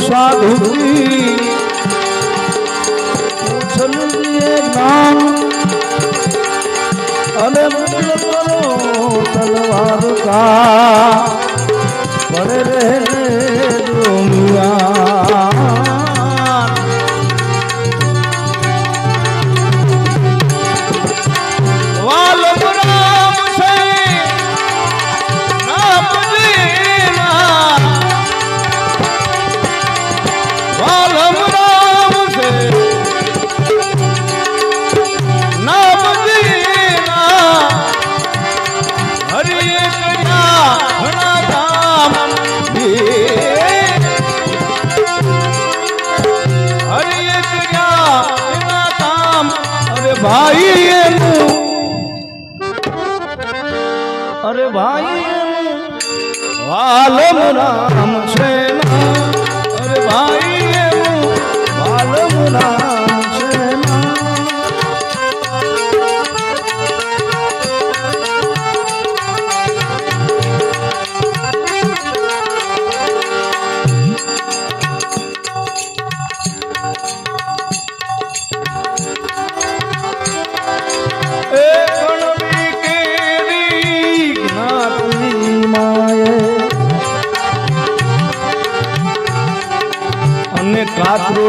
સાધુની નામ અને તલવાર કા પડે રે আলম রাম সে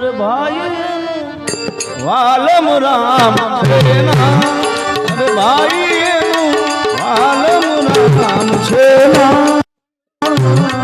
રે ભાઈ. વાલમ રામ પ્રેના રે ભાઈ વાલમ રામ છે ના.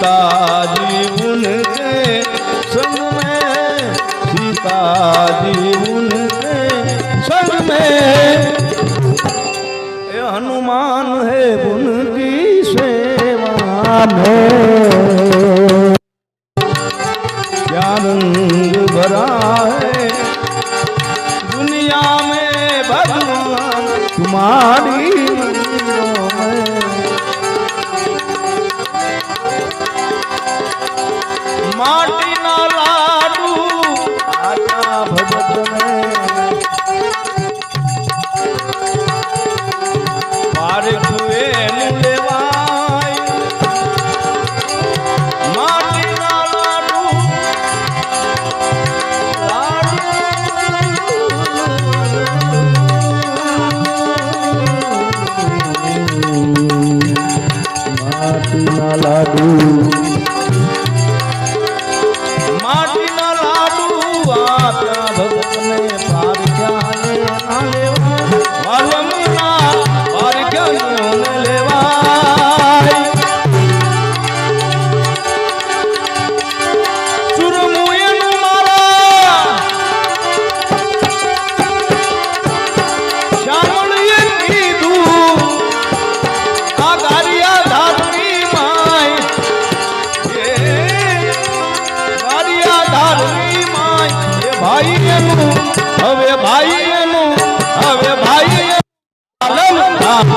सीता जी उनके संग में सीता जी उनके संग में ये हनुमान है उनकी सेवा में क्या भरा है दुनिया में भगवान तुम्हारी તારવી માય, એ ભાઈ એનું હવે ભાઈ એનું હવે ભાઈ એનું હાલમ રાખ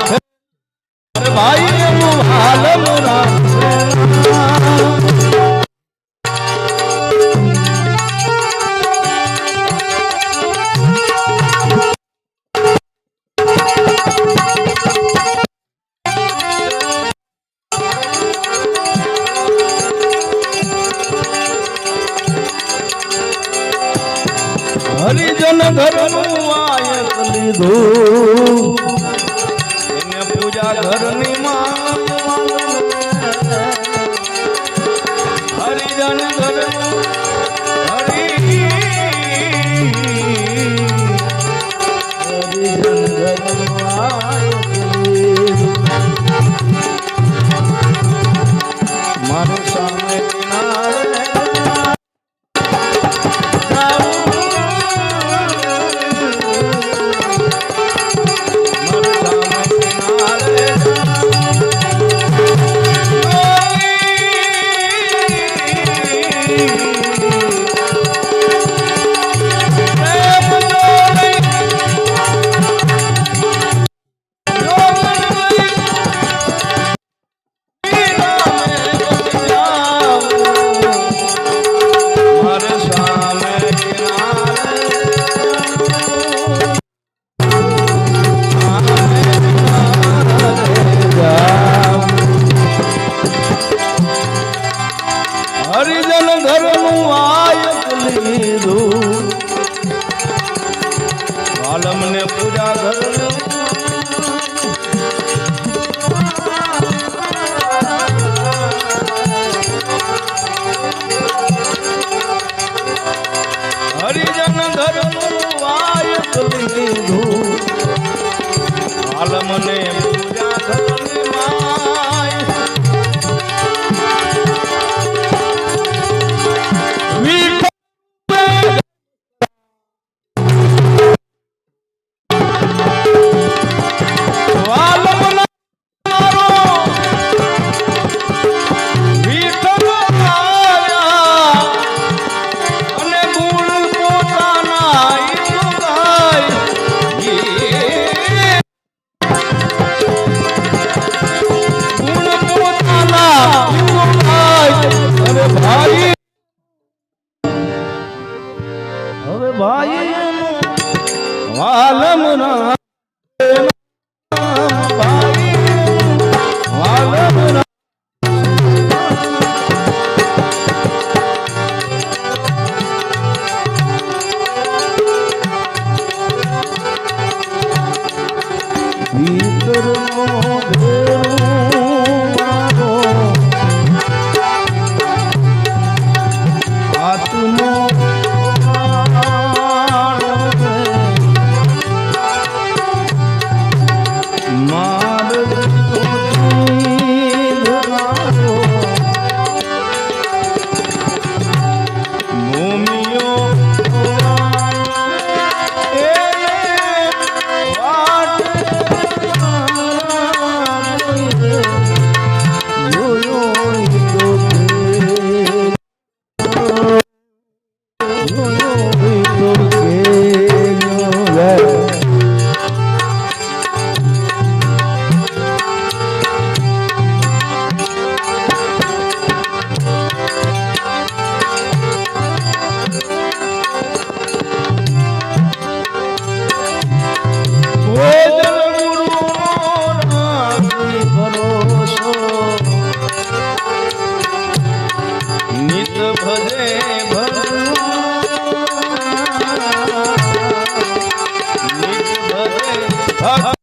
ભાઈ એનું હાલમ રાખ ધર્મનું આયત લીધું. એને પૂજા ઘરની bayım Alemına भक्त